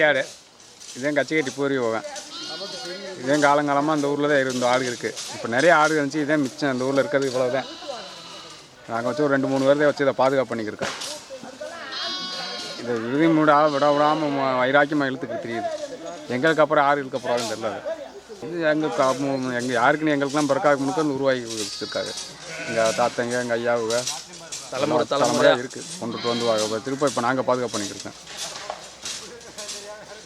ஆடு இதே கச்சி கட்டி பூரி போவேன். இதே காலங்காலமாக அந்த ஊரில் தான் இருந்த ஆடு இருக்குது இப்போ நிறைய ஆடு இருந்துச்சு இதே மிச்சம் அந்த ஊரில் இருக்கிறது இவ்வளோ தான் நாங்கள் வச்சு ஒரு ரெண்டு மூணு பேர் வச்சு இதை பாதுகாப்பு பண்ணிக்கிருக்கோம் இதை விதி மூட விட விடாமல் வைராக்கியமாக இழுத்துக்கு தெரியுது. எங்களுக்கு அப்புறம் யார் இழுக்க போகிறாங்கன்னு தெரியல. இது எங்கள் எங்கள் யாருக்குன்னு எங்களுக்குலாம் பிறக்காக முழுக்க வந்து உருவாகி வச்சுருக்காரு. எங்கள் தாத்தங்க எங்கள் ஐயாவுங்க. தலைமுறை தலைமுறையாக இருக்குது கொண்டுட்டு வந்து திரும்ப இப்போ நாங்கள் பாதுகாப்பு பண்ணிக்கிருக்கோம்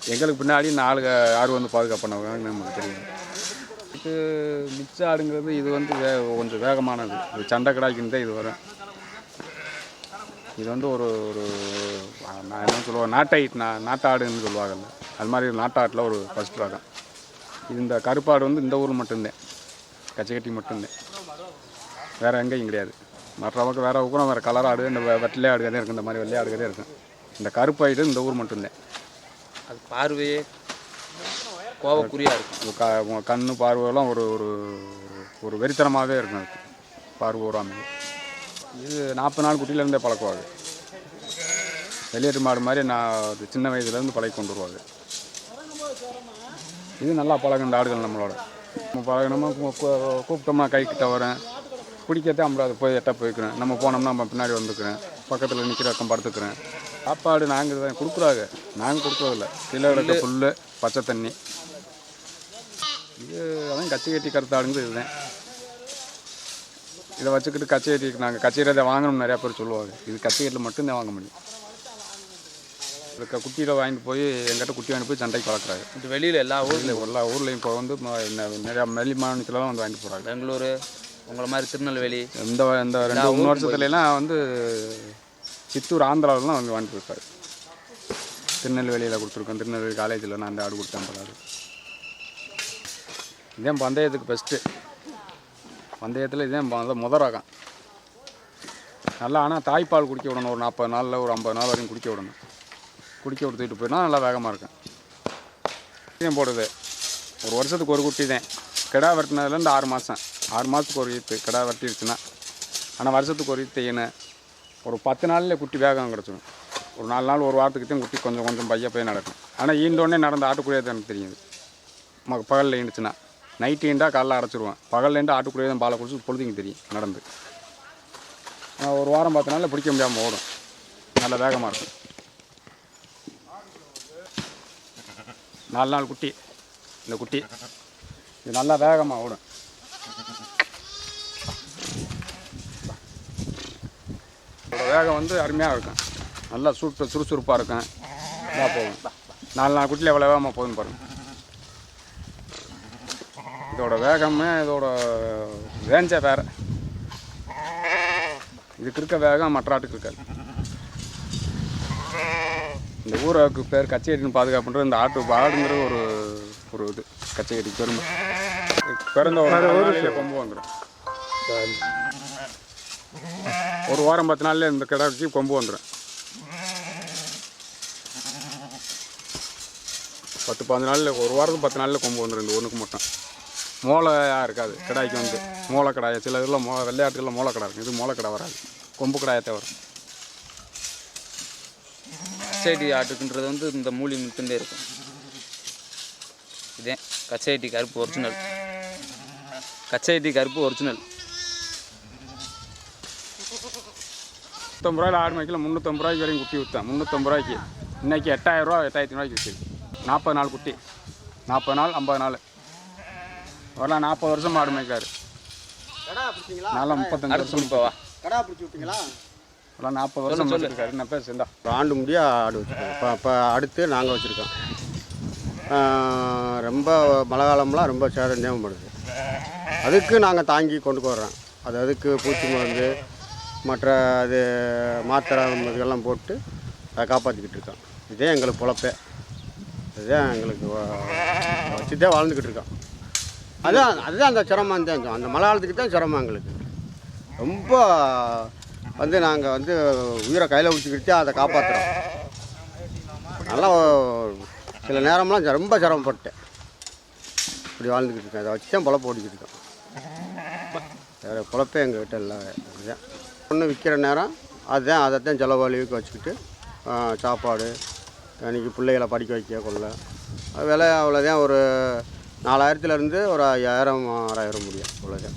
எங்களுக்கு பின்னாடி நாலு ஆடு வந்து பாதுகாப்பு பண்ணவங்க நமக்கு தெரியும். இது மிச்ச ஆடுங்கிறது இது வந்து வே கொஞ்சம் வேகமானது. இது சண்டை கடாய்க்குன்னு தான் இது வரும். இது வந்து ஒரு ஒரு நான் என்ன சொல்லுவேன் நாட்டை நா நாட்டாடுன்னு சொல்லுவாங்கல்ல. அது மாதிரி நாட்டாட்டில் ஒரு ஃபஸ்ட் ரகம் இது இந்த கருப்பாடு வந்து இந்த ஊர் மட்டும்தான். கச்சைக்கட்டி மட்டும்தான். வேறு எங்கேயும் கிடையாது. மற்றவங்க வேறு கூட வேறு கலர் ஆடு இந்த வெ- வெள்ளை இருக்கும் இந்த மாதிரி வெள்ளை இருக்கும் இந்த கருப்பாயிட்டு இந்த ஊர் மட்டும்தான். அது பார்வையே கோவக்குறியா இருக்கும் உங்க கண்ணு பார்வையெல்லாம் ஒரு ஒரு ஒரு- வெறித்தனமாகவே இருக்கும் அதுக்கு பார்வை ஊறாமல் இது நாற்பது நாள் குட்டியிலேருந்தே பழக்குவாங்க வெளியேற்று மாடு மாதிரி நான் அது சின்ன வயதுலேருந்து பழகி கொண்டு வருவாங்க. இது நல்லா பழகும் ஆடுகள் நம்மளோட. நம்ம பழகணுமா கூப்பிட்டோம்னா கை கிட்ட வரேன் பிடிக்கிறதே நம்மள அதை போய் எட்ட போய்க்கிறேன். நம்ம போனோம்னா நம்ம பின்னாடி வந்துக்கிறேன். பக்கத்தில் நிற்கிற பக்கம் படுத்துக்கிறேன். சாப்பாடு நாங்கள் தான். கொடுக்குறாங்க நாங்கள் கொடுக்குறதில்ல. கீழே கிடக்க புல் பச்சை தண்ணி. இது அதான் கச்சி கட்டி கருத்தாடுங்கிறது இதுதான். இதை வச்சுக்கிட்டு கச்சி கட்டி நாங்கள் கச்சேரியை வாங்கணும் நிறையா பேர் சொல்லுவாங்க. இது கச்சி கட்டில் மட்டும்தான் வாங்க முடியும். இதுக்கு குட்டியில் வாங்கிட்டு போய் எங்கிட்ட குட்டி வாங்கிட்டு போய் சண்டைக்கு வளர்க்குறாங்க இது வெளியில் எல்லா ஊர்லையும். ஊரில் எல்லா ஊர்லேயும் இப்போ வந்து நிறையா வெளி மாநிலத்துலலாம் வந்து வாங்கிட்டு போகிறாங்க பெங்களூரு உங்களை மாதிரி திருநெல்வேலி. இந்த இந்த ரெண்டு மூணு வருஷத்துலலாம் வந்து சித்தூர் ஆந்திராவிலாம் வந்து வாங்கிட்டு திருநெல்வேலியில் கொடுத்துருக்கோம். திருநெல்வேலி காலேஜில் நான் அந்த ஆடு கொடுத்தேன் போல ஆடு இதே பந்தயத்துக்கு பெஸ்ட்டு பந்தயத்தில் இதே மொத முத ரகம். நல்லா ஆனால் தாய்ப்பால் குடிக்க விடணும். ஒரு நாற்பது நாளில் ஒரு ஐம்பது நாள் வரைக்கும் குடிக்க விடணும். குடிக்க கொடுத்துட்டு போயினா நல்லா வேகமாக இருக்கும். இதயம் போடுது. ஒரு வருஷத்துக்கு ஒரு குட்டி தான். கிடா வெட்டினதுலேருந்து ஆறு மாதம் ஆறு மாதத்துக்கு ஒரு ஈத்து. கிடா வெட்டிடுச்சுன்னா ஆனால் வருஷத்துக்கு ஒரு ஈத்து ஈனு ஒரு பத்து நாள்லேயே குட்டி வேகம் கிடச்சிடும். ஒரு நாலு நாள் ஒரு வாரத்துக்கு தான் குட்டி கொஞ்சம் கொஞ்சம் பைய போய் நடக்கும். ஆனால் ஈண்டோடனே நடந்த ஆட்டுக்குள்ளே தான் எனக்கு தெரியுது ம பகலில் ஈண்டுச்சுன்னா நைட்டு ஈண்டா காலைல அரைச்சிடுவேன் பகலில் இருந்து ஆட்டுக்குள்ளே தான் பாலை குடிச்சு பொழுதுங்க தெரியும் நடந்து. ஆஹ் ஒரு வாரம் பத்து நாளில் பிடிக்க முடியாமல் ஓடும். நல்ல வேகமாக இருக்கும். நாலு நாள் குட்டி. இந்த குட்டி. இது நல்லா வேகமாக ஓடும். வேகம் வந்து அருமையாக இருக்கும். நல்லா சூட்டு சுறுசுறுப்பாக இருக்கும். இதாக போகும். நாலு நாள் குட்டியில் எவ்வளோ வேகமாக போகுதுன்னு பாருங்க. இதோட வேகமே இதோட ரேஞ்சே வேறு. இதுக்கு இருக்க வேகம் மற்ற ஆட்டுக்கு இருக்காது. இந்த ஊருக்கு பேர் கச்சேரின்னு பாதுகாப்புன்றது இந்த ஆட்டு ஆடுங்கிறது ஒரு ஒரு இது. கச்சேரி பெருமை. பிறந்த ஒரு கொம்பு வந்துடும் ஒரு வாரம் பத்து நாள்ல இந்த கிடாக்கு கொம்பு வந்துடும் பத்து பதினஞ்சு நாளில் ஒரு வாரத்துக்கு பத்து நாளில் கொம்பு வந்துடும் இந்த ஒன்றுக்கு மட்டும். மோளையாக இருக்காது கிடாய்க்கு வந்து. மோளை கடாயை சில இதில் மோ விளையாட்டுகளில் மோளை கடை இருக்கும். இது மோளை கடை வராது. கொம்பு கடாயத்தை வரும் கச்சைட்டி ஆட்டுக்குன்றது வந்து இந்த மூலி முத்துண்டே இருக்கும். இதே கச்சைட்டி கருப்பு ஒரிஜினல் கச்சைட்டி கருப்பு ஒரிஜினல் முந்நூற்றம்பது ரூபாயில் ஆடு மேய்க்கல முந்நூற்றம்பது ரூபாய்க்கு வரைக்கும் குட்டி விற்றேன் முந்நூற்றம்பது ரூபாய்க்கு. இன்னைக்கு எட்டாயிரம் ரூபா எட்டாயிரத்தி ரூபாய்க்கு விற்கிது நாற்பது நாள் குட்டி. நாற்பது நாள் ஐம்பது நாள். வரலாம் நாற்பது வருஷம் ஆடு பிடிச்சிங்களா? நல்லா முப்பத்தஞ்சு வருஷம். இப்போ வா கடா பிடிச்சி விட்டீங்களா? வரலாம் நாற்பது வருஷம் மேய்ச்சிருக்காரு. என்ன பேர் சேர்ந்தா ஆண்டு முடியா ஆடு வச்சுருக்கோம் இப்போ இப்போ அடுத்து நாங்கள் வச்சுருக்கோம். ரொம்ப மழை காலம்லாம் ரொம்ப சேதம் தேவைப்படுது அதுக்கு நாங்கள் தாங்கி கொண்டு போடுறோம் அது அதுக்கு பூச்சி மருந்து மற்ற அது மாத்திரை இதெல்லாம் போட்டு அதை காப்பாற்றிக்கிட்டு இருக்கோம் இதே எங்களுக்கு பொழப்பே. இதுதான் எங்களுக்கு வச்சுதான் வாழ்ந்துக்கிட்டு இருக்கோம் அதுதான் அதுதான் அந்த சிரமம் தான் அந்த மழை காலத்துக்கு தான் சிரமம் எங்களுக்கு. ரொம்ப வந்து நாங்கள் வந்து உயிரை கையில் பிடிச்சிக்கிட்டு அதை காப்பாற்றுறோம் நல்லா சில நேரம்லாம் ரொம்ப சிரமப்பட்டேன். இப்படி வாழ்ந்துக்கிட்டு இருக்கேன். அதை வச்சு தான் பொழப்பு ஓடிக்கிட்டு இருக்கோம். வேறு பொழப்பே கிட்டே இல்லை. அதுதான். ஒன்று விற்கிற நேரம் அதுதான் அதைத்தான் செலவழிவுக்கு வச்சுக்கிட்டு சாப்பாடு அன்றைக்கி பிள்ளைகளை படிக்க வைக்க கொள்ள. அது விலை அவ்வளோதான் ஒரு நாலாயிரத்துலேருந்து ஒரு ஐயாயிரம் ஆறாயிரம் முடியும் அவ்வளோதான்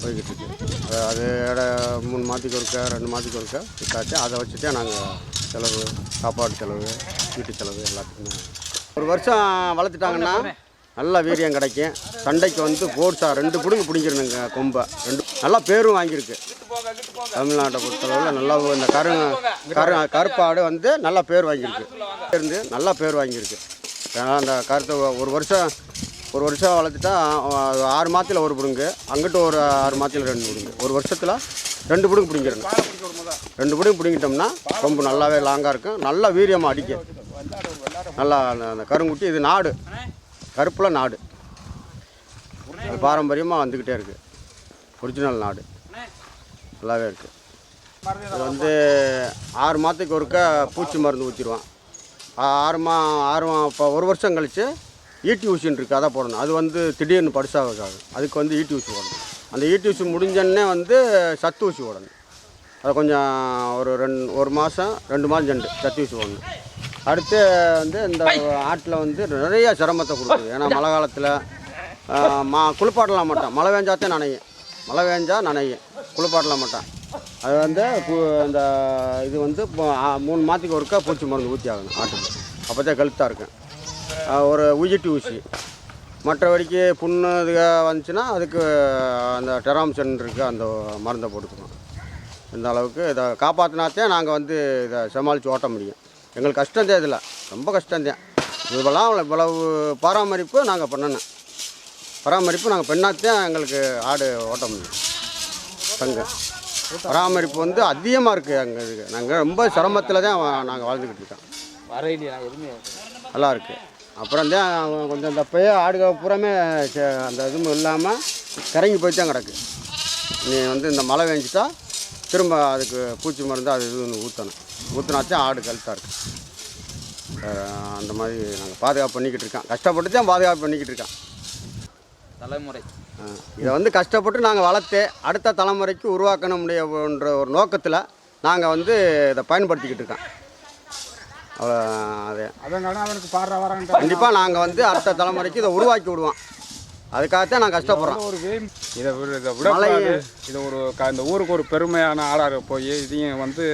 போய்கிட்டு இருக்கு அது- இட மூணு மாதத்துக்கு ஒருக்க ரெண்டு மாதத்துக்கு ஒருக்க விற்காச்சு அதை வச்சுட்டே நாங்கள் செலவு சாப்பாடு செலவு வீட்டு செலவு எல்லாத்துக்குமே. ஒரு வருஷம் வளர்த்துட்டாங்கன்னா நல்ல வீரியம் கிடைக்கும். சண்டைக்கு வந்து போர்ஸா ரெண்டு பிடுங்கு பிடிங்கிருந்துங்க கொம்பை. ரெண்டு நல்லா பேரும் வாங்கியிருக்கு. தமிழ்நாட்டை பொறுத்தளவில் நல்லா இந்த கரு கரு கருப்பாடு வந்து நல்லா பேர் வாங்கியிருக்கு. இருந்து நல்லா பேர் வாங்கியிருக்கு. ஏன்னா அந்த கருத்தை ஒரு வருஷம் ஒரு வருஷம் வளர்த்துட்டா ஆறு மாதத்தில் ஒரு பிடுங்கு. அங்கிட்டு ஒரு ஆறு மாதத்தில் ரெண்டு பிடுங்கு. ஒரு வருஷத்தில் ரெண்டு பிடுங்கு பிடிங்கிடணும் ரெண்டு பிடுங்கு பிடிங்கிட்டோம்னா ரொம்ப நல்லாவே லாங்காக இருக்கும். நல்லா வீரியமாக அடிக்கும். நல்லா அந்த அந்த கருங்குட்டி இது நாடு. கருப்பில் நாடு. அது பாரம்பரியமாக வந்துக்கிட்டே இருக்குது ஒரிஜினல் நாடு. நல்லாவே இருக்குது அது வந்து ஆறு மாதத்துக்கு ஒருக்கா பூச்சி மருந்து ஊற்றிடுவான் ஆறு மா ஆறு இப்போ ஒரு வருஷம் கழித்து ஈட்டி ஊசின்னு இருக்குது அதை போடணும். அது வந்து திடீர்னு படுசாகாது. அதுக்கு வந்து ஈட்டி ஊசி போடணும். அந்த ஈட்டி ஊசி முடிஞ்சோடனே வந்து சத்து ஊசி போடணும். அது கொஞ்சம் ஒரு ரெண்டு ஒரு மாதம் ரெண்டு மாதம் செண்டு சத்து ஊசி போடணும். அடுத்து வந்து இந்த ஆட்டில் வந்து நிறைய சிரமத்தை கொடுக்குது. ஏன்னா மழை காலத்தில் மா குளிப்பாட்டலாம் மாட்டான். மழை பெஞ்சாத்தே நனையும். மழை பெஞ்சா நனையும். குளிப்பாட்டலாம் மாட்டான். அது வந்து இந்த இது வந்து மூணு மாதத்துக்கு ஒருக்கா பூச்சி மருந்து ஊற்றி ஆகணும் ஆட்டுக்கு அப்போ தான் கழுத்தாக இருக்கும் ஒரு உயிட்டி ஊசி. மற்றபடிக்கு புண்ணு இது வந்துச்சுன்னா அதுக்கு அந்த டெராம்சன் இருக்குது அந்த மருந்தை போட்டுக்கணும். இந்த அளவுக்கு இதை காப்பாற்றினாத்தே நாங்கள் வந்து இதை சமாளித்து ஓட்ட முடியும். எங்களுக்கு கஷ்டம்தான் இதில். ரொம்ப கஷ்டம்தான் இதெல்லாம் இவ்வளவு பராமரிப்பு நாங்கள் பண்ணணும். பராமரிப்பு நாங்கள் பண்ணாதான் எங்களுக்கு ஆடு ஓட்ட முடியும். தங்க பராமரிப்பு வந்து அதிகமாக இருக்குது எங்கள் இதுக்கு. நாங்கள் ரொம்ப சிரமத்தில் தான் நாங்கள் வாழ்ந்துக்கிட்டு இருக்கோம். நல்லா இருக்குது அப்புறம் தான் கொஞ்சம் இந்த பைய ஆடுக பூராமே அந்த இதுவும் இல்லாமல் கரங்கி போய் தான் கிடக்கு. நீ வந்து இந்த மழை பெஞ்சிட்டா திரும்ப அதுக்கு பூச்சி மருந்து அது இதுன்னு ஊற்றணும் ஊற்றினாச்சும் ஆடு கழுத்தாக இருக்கு. அஹ் அந்த மாதிரி நாங்கள் பாதுகாப்பு பண்ணிக்கிட்டு இருக்கோம். கஷ்டப்பட்டு தான் பாதுகாப்பு பண்ணிக்கிட்டு இருக்கோம். தலைமுறை. இதை வந்து கஷ்டப்பட்டு நாங்கள் வளர்த்து அடுத்த தலைமுறைக்கு உருவாக்கணும் முடியன்ற ஒரு நோக்கத்தில் நாங்கள் வந்து இதை பயன்படுத்திக்கிட்டு இருக்கோம். அவ்வளோ அதே. கண்டிப்பாக நாங்கள் வந்து அடுத்த தலைமுறைக்கு இதை உருவாக்கி விடுவோம். அதுக்காகத்தான் நான் கஷ்டப்படுறோம். ஒரு வேம் இதை விட- இதை விடக்கூடாது. இது ஒரு இந்த ஊருக்கு ஒரு பெருமையான ஆளாக போய் இதையும் வந்து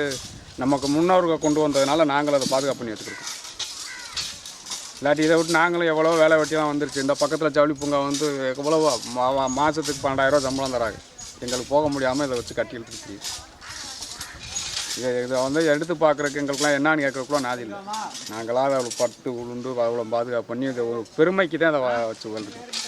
நமக்கு முன்னோர்கள் கொண்டு வந்ததுனால நாங்களும் அதை பாதுகாப்பு பண்ணி வச்சுருக்கோம் இல்லாட்டி இதை விட்டு நாங்களும் எவ்வளோ வேலை வெட்டிலாம் வந்துருச்சு. இந்த பக்கத்தில் ஜவுளி பூங்கா வந்து எவ்வளோ மாதத்துக்கு பன்னெண்டாயிரம் சம்பளம் தராங்க. எங்களுக்கு போக முடியாமல் இதை வச்சு கட்டி இழுத்துட்டு இதை இதை வந்து எடுத்து பார்க்குறக்கு எங்களுக்குலாம் என்னன்னு கேட்குறக்குள்ள நாதி இல்லை. நாங்களாக அவ்வளோ பட்டு உளுந்து அவ்வளோ பாதுகாப்பு பண்ணி இதை ஒரு பெருமைக்கு தான் வ- வச்சு வந்துருக்கோம்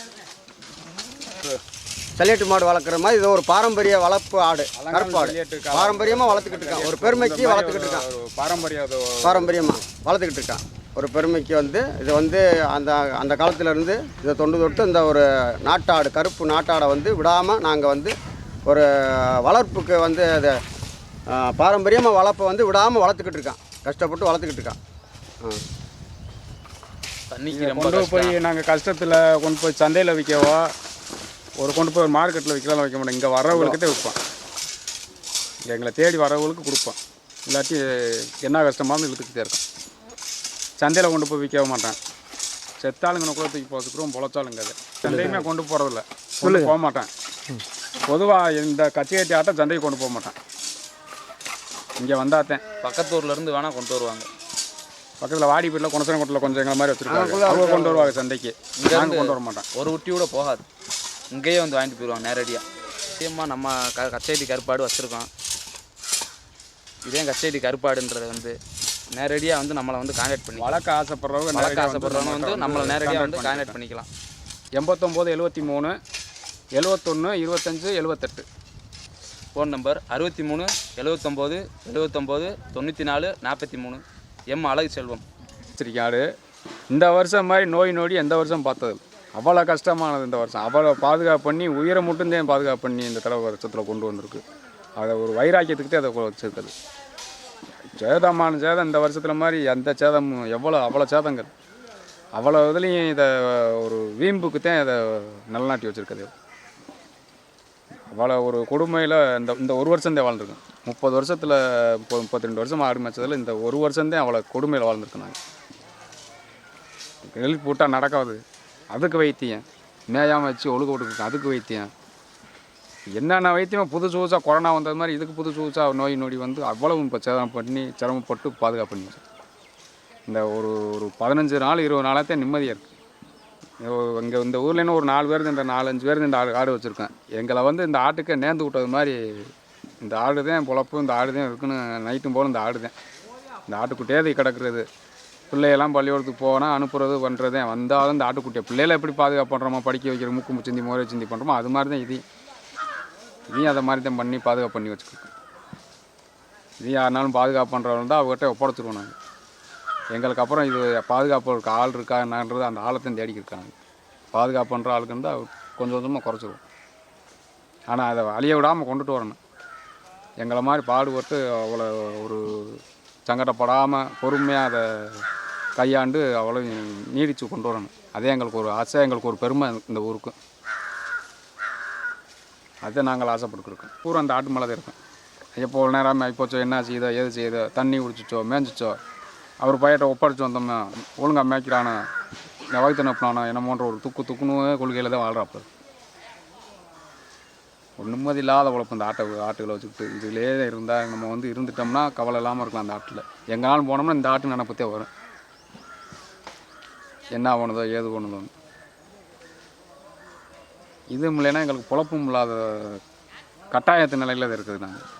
சல்லியட்டு மாடு வளர்க்குற மாதிரி இது ஒரு பாரம்பரிய வளர்ப்பு ஆடு கருப்பு ஆடு சல்லியட்டு கா- பாரம்பரியமாக வளர்த்துக்கிட்டு இருக்கான். ஒரு பெருமைக்கு வளர்த்துக்கிட்டு இருக்கான். ஒரு பாரம்பரிய பாரம்பரியமாக வளர்த்துக்கிட்டு இருக்கான். ஒரு பெருமைக்கு வந்து இது வந்து அந்த அந்த காலத்துல இருந்து இதை தொண்டு தொட்டு இந்த ஒரு நாட்டாடு கருப்பு நாட்டாடை வந்து விடாமல் நாங்கள் வந்து ஒரு வளர்ப்புக்கு வந்து அதை பாரம்பரியமாக வளர்ப்பை வந்து விடாமல் வளர்த்துக்கிட்டு இருக்கான். கஷ்டப்பட்டு வளர்த்துக்கிட்டு இருக்கான். தண்ணிக்கு ரொம்ப கொண்டு போய் நாங்கள் கஷ்டத்தில் கொண்டு போய் சந்தையில் விற்கவோ ஒரு கொண்டு போய் மார்க்கெட்டில் விற்கலாம் வைக்க மாட்டோம் இங்கே வர்றவங்களுக்கிட்டே விற்போம் இங்கே எங்களை தேடி வரவங்களுக்கு கொடுப்போம் இல்லாட்டி என்ன கஷ்டமாக இழுத்துக்கிட்டே இருக்கும் சந்தையில் கொண்டு போய் விற்க மாட்டேன். செத்தாளுங்க கூட தூக்கி போகிறதுக்கும் பொழைச்சாளுங்க அது. சந்தையுமே கொண்டு போகிறதில்ல கொண்டு போக மாட்டேன். பொதுவாக இந்த கச்சி கட்டி ஆட்டம் சந்தைக்கு கொண்டு போக மாட்டேன். இங்கே வந்தாத்தேன். பக்கத்து ஊர்ல இருந்து வேணா கொண்டு வருவாங்க. பக்கத்தில் வாடிப்பேட்டில் குணசனக்கோட்டில் கொஞ்சம் எங்களை மாதிரி வச்சுருக்காங்க. அவங்க கொண்டு வருவாங்க சந்தைக்கு. நாங்கள் கொண்டு வர மாட்டோம். ஒரு உட்டி கூட போகாது. இங்கேயே வந்து வாங்கிட்டு போயிடுவாங்க நேரடியாக நிச்சயமாக நம்ம க கச்சேரி கருப்பாடு வச்சுருக்கோம். இதே கச்சேரி கருப்பாடுன்றது வந்து நேரடியாக வந்து நம்மளை வந்து கான்டாக்ட் பண்ணி வளர்க்க ஆசைப்படுறவங்க நேரடியா ஆசைப்படுறவங்க வந்து நம்மளை நேரடியாக வந்து கான்டாக்ட் பண்ணிக்கலாம். எண்பத்தொம்போது எழுபத்தி மூணு எழுவத்தொன்று இருபத்தஞ்சு எழுபத்தெட்டு ஃபோன் நம்பர் அறுபத்தி மூணு எழுவத்தொம்போது எழுவத்தொம்போது தொண்ணூற்றி நாலு நாற்பத்தி மூணு எம் அழகு செல்வம் வச்சிருக்காரு இந்த வருஷம் மாதிரி நோய் நொடி எந்த வருஷம் பார்த்தது? அவ்வளோ கஷ்டமானது இந்த வருஷம். அவ்வளோ பாதுகாப்பு பண்ணி உயிரை மட்டும்தான் பாதுகாப்பு பண்ணி இந்த தடவை வருஷத்தில் கொண்டு வந்திருக்கு. அதை ஒரு வைராக்கியத்துக்கிட்டே அதை வச்சுருக்குது சேதமான சேதம் இந்த வருஷத்தில் மாதிரி எந்த சேதமும் எவ்வளோ அவ்வளோ சேதங்கள். அவ்வளோ இதுலேயும் இதை ஒரு வீம்புக்கு தான் இதை நிலநாட்டி வச்சுருக்குது அவ்வளோ ஒரு கொடுமையில் இந்த இந்த ஒரு வருஷம் தான் வாழ்ந்துருக்கேன் முப்பது வருஷத்தில் முப்பது முப்பத்தி ரெண்டு வருஷம் ஆடு இந்த ஒரு வருஷம்தான் அவ்வளோ கொடுமையில் வாழ்ந்துருக்கேன் நாங்கள் எழுப்பி போட்டால் நடக்காது. அதுக்கு வைத்தியம். மேயாமல் வச்சு ஒழுக்க விட்டுருக்கேன் அதுக்கு வைத்தியம். என்னென்ன வைத்தியமோ புது புதுசாக கொரோனா வந்தது மாதிரி இதுக்கு புது புதுசாக நோய் நொடி வந்து அவ்வளவு இப்போ சேதம் பண்ணி சிரமப்பட்டு பாதுகாப்பு பண்ணி இந்த ஒரு ஒரு பதினஞ்சு நாள் இருபது நாளாகத்தான் நிம்மதியாக இருக்குது இங்கே இந்த ஊர்லேன்னு ஒரு நாலு பேர் இந்த நாலஞ்சு பேர் இந்த ஆடு ஆடு வச்சுருக்கேன். எங்களை வந்து இந்த ஆட்டுக்கு நேர்ந்து விட்டது மாதிரி இந்த ஆடு தான் பொழப்பு இந்த ஆடு தான் இருக்குன்னு நைட்டும் போல இந்த ஆடு தான் இந்த ஆட்டுக்குட்டியே கிடக்கிறது. பிள்ளையெல்லாம் பள்ளிக்கூடத்துக்கு போனால் அனுப்புறது பண்ணுறது வந்தாலும் இந்த ஆட்டுக்குட்டியை பிள்ளைகளை எப்படி பாதுகாப்பு பண்ணுறோமோ படிக்க வைக்கிற மூக்கு முச்சந்தி மோரை சிந்தி பண்ணுறோமோ அது மாதிரி தான் இது இதையும் அதை மாதிரி தான் பண்ணி பாதுகாப்பு பண்ணி வச்சுக்கோங்க இது யாருனாலும் பாதுகாப்பு பண்ணுறவங்க தான் அவங்ககிட்ட ஒப்படைச்சிருவோம் நாங்கள் எங்களுக்கு அப்புறம் இது பாதுகாப்பு இருக்க ஆள் இருக்கா என்னன்றது அந்த ஆழத்தையும் தேடிக்கிருக்காங்க இருக்காங்க. பாதுகாப்பு பண்ணுற ஆளுக்கு இருந்தால் கொஞ்சம் கொஞ்சமாக குறைச்சிருவோம். ஆனால் அதை அழிய விடாமல் கொண்டுட்டு வரணும். எங்களை மாதிரி பாடுபட்டு அவ்வளோ ஒரு சங்கடப்படாமல் பொறுமையாக அதை கையாண்டு அவ்வளோ நீடித்து கொண்டு வரணும். அதே எங்களுக்கு ஒரு ஆசை எங்களுக்கு ஒரு பெருமை இந்த ஊருக்கு. அதை நாங்கள் ஆசைப்பட்டுருக்கோம் பூரா அந்த ஆட்டு மலை தான் எப்போ நேரம் ஆகிப்போச்சோ என்ன செய்யுதோ ஏது செய்யுதோ தண்ணி குடிச்சிச்சோ மேய்ஞ்சிச்சோ அவர் பையட்ட ஒப்படைச்சு வந்தோம்னா ஒழுங்காக மேய்க்கிறானா இந்த வகுத்து நப்பினானா என்னமோன்ற ஒரு துக்கு துக்குன்னு கொள்கையில் தான் வாழ்கிறாப்பு ஒரு நிம்மதி இல்லாத உழைப்பு இந்த ஆட்டை ஆட்டுகளை வச்சுக்கிட்டு இதுலேயே இருந்தால் நம்ம வந்து இருந்துட்டோம்னா கவலை இல்லாமல் இருக்கலாம் அந்த ஆட்டில். எங்கேனாலும் போனோம்னா இந்த ஆட்டு நினப்பத்தே வரும். என்ன பண்ணுதோ ஏது பண்ணுதோன்னு இது இல்லைன்னா எங்களுக்கு பொழப்பும் இல்லாத கட்டாயத்து நிலையில் அது இருக்குது நாங்கள்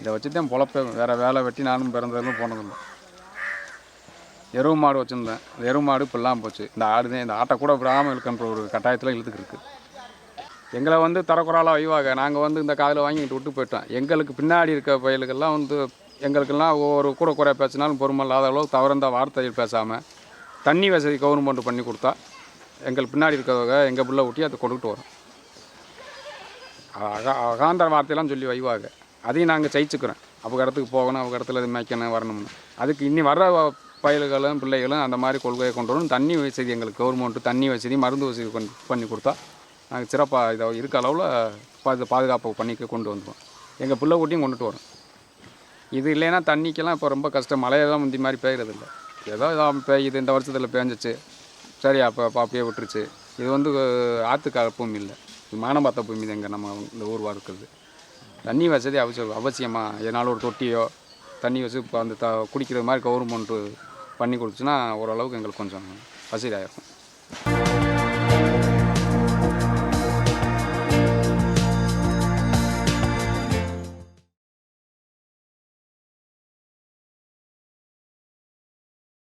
இதை வச்சு தான் பொழப்பேன் வேறு வேலை வெட்டி நானும் பிறந்ததும் போனதில்லை எருவு மாடு வச்சுருந்தேன். அந்த எருவு மாடு இப்போ இல்லாமல் போச்சு. இந்த ஆடு தான் இந்த ஆட்டை கூட விடாமல் இழுக்கின்ற ஒரு கட்டாயத்தில் இழுத்துக்கு இருக்குது எங்களை வந்து தரக்குறாலாக வைவாக. நாங்கள் வந்து இந்த காதில் வாங்கிட்டு விட்டு போயிட்டோம். எங்களுக்கு பின்னாடி இருக்க பயலுக்கெல்லாம் வந்து எங்களுக்கெல்லாம் ஒவ்வொரு கூட குறைய பேசினாலும் பொறுமை இல்லாத அளவுக்கு தவறந்த வார்த்தைகள் பேசாமல் தண்ணி வசதி கவர்மெண்ட் பண்ணி கொடுத்தா எங்கள் பின்னாடி இருக்கிறவங்க எங்கள் பிள்ளை ஊட்டி அதை கொண்டுகிட்டு வரோம். அகா அகாந்த வார்த்தையெல்லாம் சொல்லி வைவாங்க. அதையும் நாங்கள் ஜெயிச்சுக்கிறோம். அவங்க இடத்துக்கு போகணும் அவங்க இடத்துல இது மேய்க்கணும் வரணும்னு. அதுக்கு இன்னி வர்ற பயல்களும் பிள்ளைகளும் அந்த மாதிரி கொள்கையை கொண்டு வரணும். தண்ணி வசதி எங்களுக்கு கவர்மெண்ட்டு தண்ணி வசதி மருந்து வசதி கொண்டு பண்ணி கொடுத்தா நாங்கள் சிறப்பாக இதை இருக்க அளவில் பாது பாதுகாப்பு பண்ணிக்க கொண்டு வந்துடுவோம் எங்கள் பிள்ளை கூட்டியும் கொண்டுட்டு வரோம். இது இல்லைன்னா தண்ணிக்கெல்லாம் இப்போ ரொம்ப கஷ்டம். மழையெல்லாம் முந்தி மாதிரி பெய்கிறதில்ல இல்லை ஏதோ இதாக பெய்யுது இந்த வருஷத்தில் பேஞ்சிச்சு. சரி அப்போ அப்போ அப்படியே விட்டுருச்சு. இது வந்து ஆற்றுக்கால பூமி இல்லை. இது பார்த்த பூமி தான் இங்கே நம்ம இந்த ஊர்வா இருக்கிறது தண்ணி வசதி அவசியம்? அவசியமாக என்னால் ஒரு தொட்டியோ தண்ணி வச்சு இப்போ அந்த த குடிக்கிற மாதிரி கவர்மெண்ட்டு பண்ணி கொடுத்துச்சுன்னா ஓரளவுக்கு எங்களுக்கு கொஞ்சம் வசதியாக இருக்கும்.